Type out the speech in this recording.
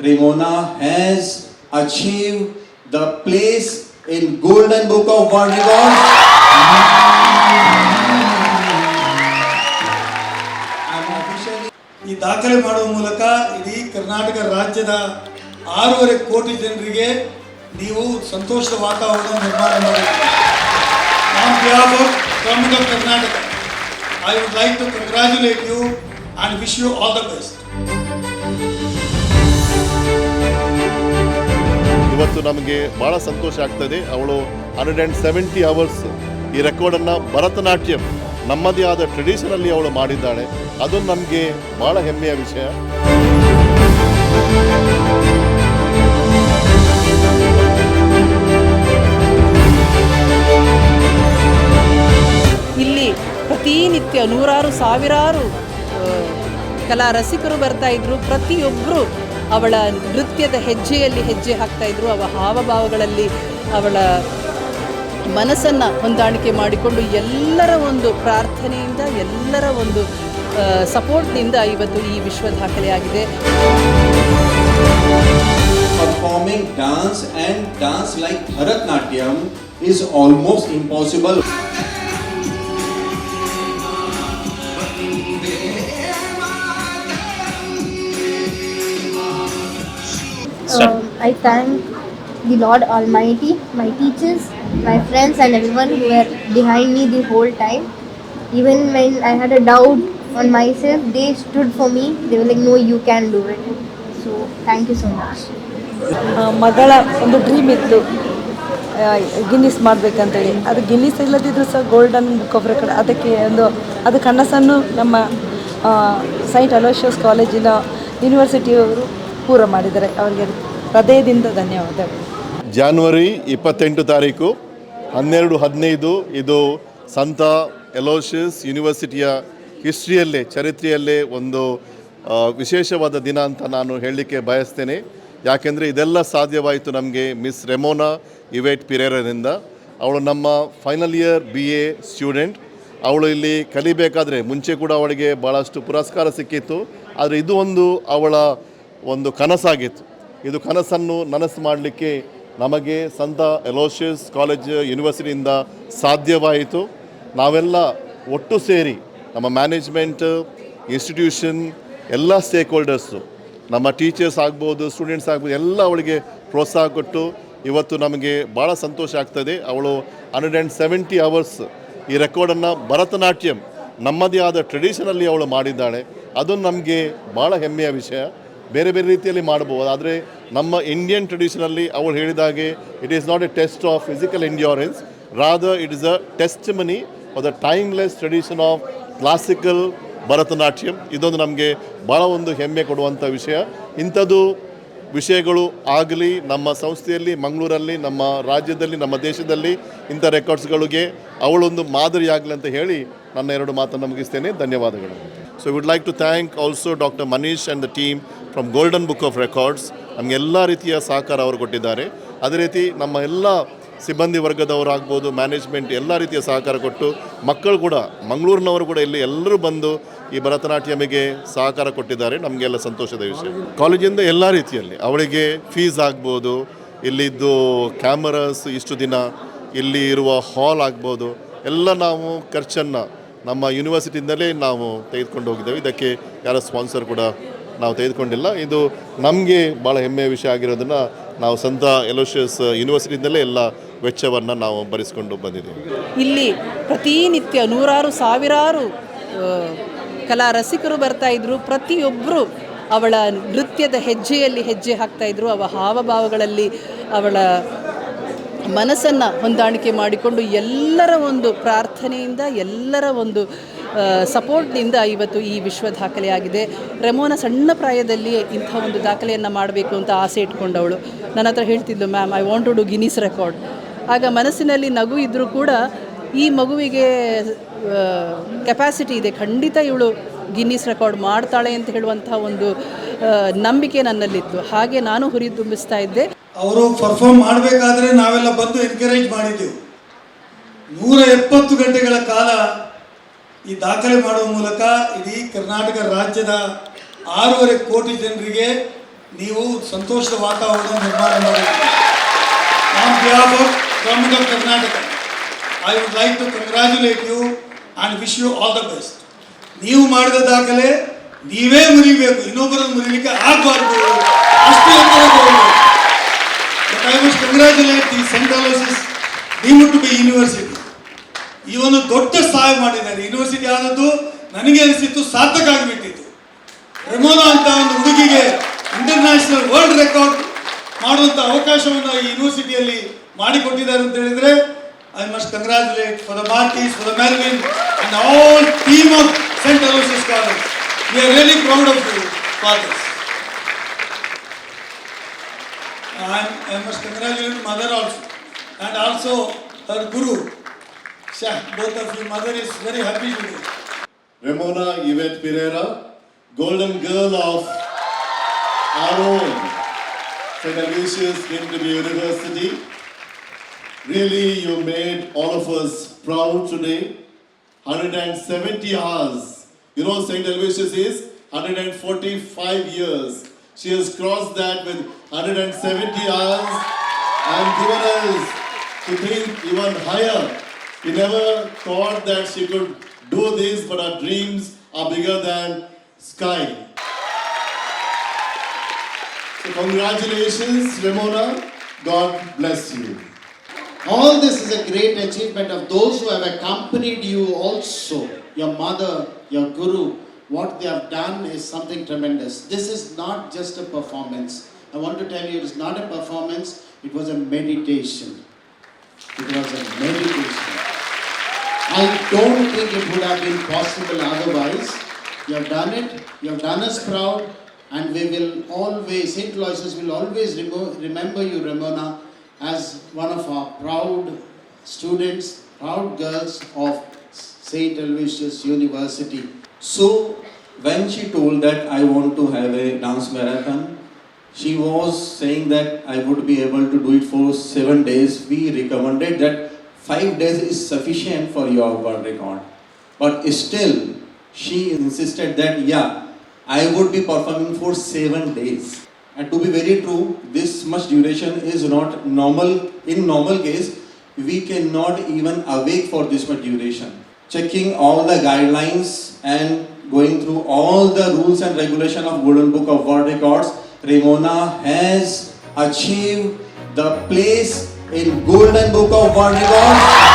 Ramona has achieved the place in Golden Book of World Records. ಈ ದಾಖಲೆ ಮಾಡುವ ಮೂಲಕ ಇಡೀ ಕರ್ನಾಟಕ ರಾಜ್ಯದ ಆರೂವರೆ ಕೋಟಿ ಜನರಿಗೆ ನೀವು ಸಂತೋಷದ ವಾತಾವರಣ ನಿರ್ಮಾಣ ಮಾಡಿದ್ದೀರಿ. Karnataka I would like to congratulate you and wish you all the best ಇವತ್ತು ನಮಗೆ ಭಾಳ ಸಂತೋಷ ಆಗ್ತದೆ. ಅವಳು ಹಂಡ್ರೆಡ್ ಆ್ಯಂಡ್ ಸೆವೆಂಟಿ ಅವರ್ಸ್ ಈ ರೆಕಾರ್ಡನ್ನು ಭರತನಾಟ್ಯಂ, ನಮ್ಮದೇ ಆದ ಟ್ರೆಡಿಷನಲ್ಲಿ ಅವಳು ಮಾಡಿದ್ದಾಳೆ. ಅದು ನಮಗೆ ಭಾಳ ಹೆಮ್ಮೆಯ ವಿಷಯ. ಇಲ್ಲಿ ಪ್ರತಿನಿತ್ಯ ನೂರಾರು ಸಾವಿರಾರು ಕಲಾ ರಸಿಕರು ಬರ್ತಾ ಇದ್ರು. ಪ್ರತಿಯೊಬ್ಬರು ಅವಳ ನೃತ್ಯದ ಹೆಜ್ಜೆಯಲ್ಲಿ ಹೆಜ್ಜೆ ಹಾಕ್ತಾ ಇದ್ರು ಅವಳ ಹಾವಭಾವಗಳಲ್ಲಿ ಅವಳ ಮನಸ್ಸನ್ನು ಹೊಂದಾಣಿಕೆ ಮಾಡಿಕೊಂಡು ಎಲ್ಲರ ಒಂದು ಪ್ರಾರ್ಥನೆಯಿಂದ, ಎಲ್ಲರ ಒಂದು ಸಪೋರ್ಟ್ನಿಂದ ಇವತ್ತು ಈ ವಿಶ್ವ ದಾಖಲೆಯಾಗಿದೆ performing dance and dance like Bharatnatyam is almost impossible. I thank the Lord Almighty, my teachers, my friends, and everyone who were behind me the whole time. Even when I had a doubt on myself, they stood for me. They were like, No, you can do it. So, thank you so much. ಮಗಳ ಒಂದು dream ಇತ್ತು Guinness ಮಾಡಬೇಕಂತೇಳಿ ಅದು Guinness ಇಲ್ಲದಿದ್ದರೂ ಸಹ golden Book of record ಅದಕ್ಕೆ ಒಂದು ಅದು ಕನಸನ್ನು ನಮ್ಮ ಸೈಂಟ್ ಅಲೋಶಿಯಸ್ ಕಾಲೇಜಿನ ಯೂನಿವರ್ಸಿಟಿಯವರು ಪೂರ ಮಾಡಿದ್ದಾರೆ ಅವರಿಗೆ ಹೃದಯದಿಂದ ಧನ್ಯವಾದಗಳು. ಜಾನ್ವರಿ ಇಪ್ಪತ್ತೆಂಟು ತಾರೀಕು, ಹನ್ನೆರಡು, ಹದಿನೈದು, ಇದು ಸಂತ ಎಲೋಷಿಯಸ್ ಯೂನಿವರ್ಸಿಟಿಯ ಹಿಸ್ಟ್ರಿಯಲ್ಲೇ, ಚರಿತ್ರೆಯಲ್ಲೇ ಒಂದು ವಿಶೇಷವಾದ ದಿನ ಅಂತ ನಾನು ಹೇಳಲಿಕ್ಕೆ ಬಯಸ್ತೇನೆ. ಯಾಕೆಂದರೆ ಇದೆಲ್ಲ ಸಾಧ್ಯವಾಯಿತು ನಮಗೆ ಮಿಸ್ ರೆಮೋನಾ ಇವೇಟ್ ಪಿರೇರರಿಂದ ಅವಳು ನಮ್ಮ final year B A student. ಅವಳು ಇಲ್ಲಿ ಕಲಿಬೇಕಾದ್ರೆ ಮುಂಚೆ ಕೂಡ ಅವಳಿಗೆ ಭಾಳಷ್ಟು ಪುರಸ್ಕಾರ ಸಿಕ್ಕಿತ್ತು. ಆದರೆ ಇದು ಒಂದು ಅವಳ ಒಂದು ಕನಸಾಗಿತ್ತು. ಇದು ಕನಸನ್ನು ನನಸು ಮಾಡಲಿಕ್ಕೆ ನಮಗೆ ಸಂತ ಎಲೋಶಿಯಸ್ ಕಾಲೇಜ್ ಯೂನಿವರ್ಸಿಟಿಯಿಂದ ಸಾಧ್ಯವಾಯಿತು. ನಾವೆಲ್ಲ ಒಟ್ಟು ಸೇರಿ ನಮ್ಮ ಮ್ಯಾನೇಜ್ಮೆಂಟ್, ಇನ್ಸ್ಟಿಟ್ಯೂಷನ್, ಎಲ್ಲ ಸ್ಟೇಕ್ ಹೋಲ್ಡರ್ಸು ನಮ್ಮ ಟೀಚರ್ಸ್ ಆಗ್ಬೋದು, ಸ್ಟೂಡೆಂಟ್ಸ್ ಆಗ್ಬೋದು, ಎಲ್ಲ ಅವಳಿಗೆ ಪ್ರೋತ್ಸಾಹ ಕೊಟ್ಟು ಇವತ್ತು ನಮಗೆ ಭಾಳ ಸಂತೋಷ ಆಗ್ತದೆ. ಅವಳು ಹಂಡ್ರೆಡ್ ಆ್ಯಂಡ್ ಸೆವೆಂಟಿ ಅವರ್ಸ್ ಈ ರೆಕಾರ್ಡನ್ನು ಭರತನಾಟ್ಯಂ ನಮ್ಮದೇ ಆದ ಟ್ರೆಡಿಷನಲ್ಲಿ ಅವಳು ಮಾಡಿದ್ದಾಳೆ. ಅದು ನಮಗೆ ಭಾಳ ಹೆಮ್ಮೆಯ ವಿಷಯ. ಬೇರೆ ಬೇರೆ ರೀತಿಯಲ್ಲಿ ಮಾಡಬಹುದು. ಆದರೆ ನಮ್ಮ ಇಂಡಿಯನ್ ಟ್ರೆಡಿಷನಲ್ಲಿ ಅವಳು ಹೇಳಿದಾಗೆ it is not a test of physical endurance rather it is a testimony for the timeless tradition of classical Bharatanatyam ಇದೊಂದು ನಮಗೆ ಭಾಳ ಒಂದು ಹೆಮ್ಮೆ ಕೊಡುವಂಥ ವಿಷಯ. ಇಂಥದ್ದು ವಿಷಯಗಳು ಆಗಲಿ, ನಮ್ಮ ಸಂಸ್ಥೆಯಲ್ಲಿ, ಮಂಗಳೂರಲ್ಲಿ, ನಮ್ಮ ರಾಜ್ಯದಲ್ಲಿ, ನಮ್ಮ ದೇಶದಲ್ಲಿ ಇಂಥ ರೆಕಾರ್ಡ್ಸ್ಗಳಿಗೆ ಅವಳೊಂದು ಮಾದರಿಯಾಗಲಿ ಅಂತ ಹೇಳಿ ನನ್ನ ಎರಡು ಮಾತನ್ನು ಮುಗಿಸ್ತೇನೆ. ಧನ್ಯವಾದಗಳು. So would like to thank also doctor Manish and the team from Golden Book of Records ನಮಗೆ ಎಲ್ಲ ರೀತಿಯ ಸಹಕಾರ ಅವರು ಕೊಟ್ಟಿದ್ದಾರೆ. ಅದೇ ರೀತಿ ನಮ್ಮ ಎಲ್ಲ ಸಿಬ್ಬಂದಿ ವರ್ಗದವರಾಗ್ಬೋದು ಮ್ಯಾನೇಜ್ಮೆಂಟ್ ಎಲ್ಲ ರೀತಿಯ ಸಹಕಾರ ಕೊಟ್ಟು ಮಕ್ಕಳು ಕೂಡ, ಮಂಗಳೂರಿನವರು ಕೂಡ ಇಲ್ಲಿ ಎಲ್ಲರೂ ಬಂದು ಈ ಭರತನಾಟ್ಯಮಿಗೆ ಸಹಕಾರ ಕೊಟ್ಟಿದ್ದಾರೆ. ನಮಗೆಲ್ಲ ಸಂತೋಷದ ವಿಷಯ. ಕಾಲೇಜಿಂದ ಎಲ್ಲ ರೀತಿಯಲ್ಲಿ ಅವಳಿಗೆ ಫೀಸ್ ಆಗ್ಬೋದು, ಇಲ್ಲಿದ್ದು ಕ್ಯಾಮರಾಸ್ ಇಷ್ಟು ದಿನ, ಇಲ್ಲಿ ಇರುವ ಹಾಲ್ ಆಗ್ಬೋದು, ಎಲ್ಲ ನಾವು ಖರ್ಚನ್ನು ನಮ್ಮ ಯೂನಿವರ್ಸಿಟಿಯಿಂದಲೇ ನಾವು ತೆಗೆದುಕೊಂಡು ಹೋಗಿದ್ದೇವೆ ಇದಕ್ಕೆ ಯಾರ ಸ್ಪಾನ್ಸರ್ ಕೂಡ ನಾವು ತೆಗೆದುಕೊಂಡಿಲ್ಲ. ಇದು ನಮಗೆ ಭಾಳ ಹೆಮ್ಮೆಯ ವಿಷಯ ಆಗಿರೋದನ್ನು ನಾವು ಸಂತ ಎಲೋಶಿಯಸ್ ಯೂನಿವರ್ಸಿಟಿಯಿಂದಲೇ ಎಲ್ಲ ವೆಚ್ಚವನ್ನು ನಾವು ಭರಿಸಿಕೊಂಡು ಬಂದಿದ್ದೀವಿ. ಇಲ್ಲಿ ಪ್ರತಿನಿತ್ಯ ನೂರಾರು, ಸಾವಿರಾರು ಕಲಾ ರಸಿಕರು ಬರ್ತಾ ಇದ್ರು. ಪ್ರತಿಯೊಬ್ಬರು ಅವಳ ನೃತ್ಯದ ಹೆಜ್ಜೆಯಲ್ಲಿ ಹೆಜ್ಜೆ ಹಾಕ್ತಾ ಇದ್ರು. ಅವಳ ಹಾವಭಾವಗಳಲ್ಲಿ ಅವಳ ಮನಸ್ಸನ್ನು ಹೊಂದಾಣಿಕೆ ಮಾಡಿಕೊಂಡು ಎಲ್ಲರ ಒಂದು ಪ್ರಾರ್ಥನೆಯಿಂದ, ಎಲ್ಲರ ಒಂದು ಸಪೋರ್ಟ್ನಿಂದ ಇವತ್ತು ಈ ವಿಶ್ವ ದಾಖಲೆಯಾಗಿದೆ. ರೆಮೋನ ಸಣ್ಣ ಪ್ರಾಯದಲ್ಲಿ ಇಂಥ ಒಂದು ದಾಖಲೆಯನ್ನು ಮಾಡಬೇಕು ಅಂತ ಆಸೆ ಇಟ್ಕೊಂಡವಳು. ನನ್ನ ಹತ್ರ ಹೇಳ್ತಿದ್ಲು, ma'am I want to do Guinness record ಆಗ ಮನಸ್ಸಿನಲ್ಲಿ ನಗು ಇದ್ದರೂ ಕೂಡ ಈ ಮಗುವಿಗೆ ಕೆಪಾಸಿಟಿ ಇದೆ. ಖಂಡಿತ ಇವಳು ಗಿನ್ನೀಸ್ ರೆಕಾರ್ಡ್ ಮಾಡ್ತಾಳೆ ಅಂತ ಹೇಳುವಂಥ ಒಂದು ನಂಬಿಕೆ ನನ್ನಲ್ಲಿತ್ತು. ಹಾಗೆ ನಾನು ಹುರಿದುಂಬಿಸ್ತಾ ಇದ್ದೆ. ಅವರು ಪರ್ಫಾರ್ಮ್ ಮಾಡಬೇಕಾದ್ರೆ ನಾವೆಲ್ಲ ಬಂದು ಎನ್ಕರೇಜ್ ಮಾಡಿದ್ದೆವು. ನೂರ ಎಪ್ಪತ್ತು ಗಂಟೆಗಳ ಕಾಲ ಈ ದಾಖಲೆ ಮಾಡುವ ಮೂಲಕ ಇಡೀ ಕರ್ನಾಟಕ ರಾಜ್ಯದ ಆರೂವರೆ ಕೋಟಿ ಜನರಿಗೆ ನೀವು ಸಂತೋಷದ ವಾತಾವರಣ ನಿರ್ಮಾಣ ಮಾಡಿದ್ದೀರಿ. On Karnataka I would like to congratulate you and wish you all the best ನೀವು ಮಾಡಿದ ದಾಖಲೆ ನೀವೇ ಮುರಿಬೇಕು, ಇನ್ನೊಬ್ಬರನ್ನು ಮುರಿಲಿಕ್ಕೆ ಆಗಬಾರ್ದು. ಅಷ್ಟು ಎತ್ತರ ಹೋಗಬೇಕು must congratulate the St. Aloysius deemed to be university. ಈ ಒಂದು ದೊಡ್ಡ ಸಹಾಯ ಮಾಡಿದ್ದಾರೆ ಯೂನಿವರ್ಸಿಟಿ ಆದದ್ದು ನನಗೆ ಅನಿಸಿತ್ತು ಸಾರ್ಥಕ ಆಗಿಬಿಟ್ಟಿತ್ತು ರೆಮೋನಾ ಅಂತ ಒಂದು ಹುಡುಗಿಗೆ ಇಂಟರ್ನ್ಯಾಷನಲ್ ವರ್ಲ್ಡ್ ರೆಕಾರ್ಡ್ ಮಾಡುವಂಥ ಅವಕಾಶವನ್ನು ಈ ಯೂನಿವರ್ಸಿಟಿಯಲ್ಲಿ ಮಾಡಿಕೊಟ್ಟಿದ್ದಾರೆ ಅಂತ ಹೇಳಿದ್ರೆ I must congratulate for the Martis for the Melvin and all team of Saint Aloysius college we are really proud of you fathers I I must congratulate mother also and also her guru. Shah, both of you, mother is very happy today. Ramona Yvette Pereira, golden girl of our own St. Aloysius Community University. Really, you made all of us proud today. 170 hours. You know, St. Aloysius is 145 years. She has crossed that with 170 hours and given us to think even higher. We never thought that she could do this, but our dreams are bigger than sky. So, congratulations, Ramona. God bless you. All this is a great achievement of those who have accompanied you also. Your mother, your guru, what they have done is something tremendous. This is not just a performance. I want to tell you, it is not a performance, it was a meditation. It was a meditation. I don't think it would have been possible otherwise. You have done it, you have done us proud, and we will always, St. Aloysius will always remember you, Ramona, as one of our proud students, proud girls of St. Aloysius University. So, when she told that I want to have a dance marathon, she was saying that I would be able to do it for seven days. We recommended that five days is sufficient for your world record. But still, she insisted that yeah, I would be performing for seven days. And to be very true, this much duration is not normal. In normal case, we cannot even awake for this much duration. Checking all the guidelines and going through all the rules and regulation of Golden Book of World Records, Ramona has achieved the place in Golden Book of World Records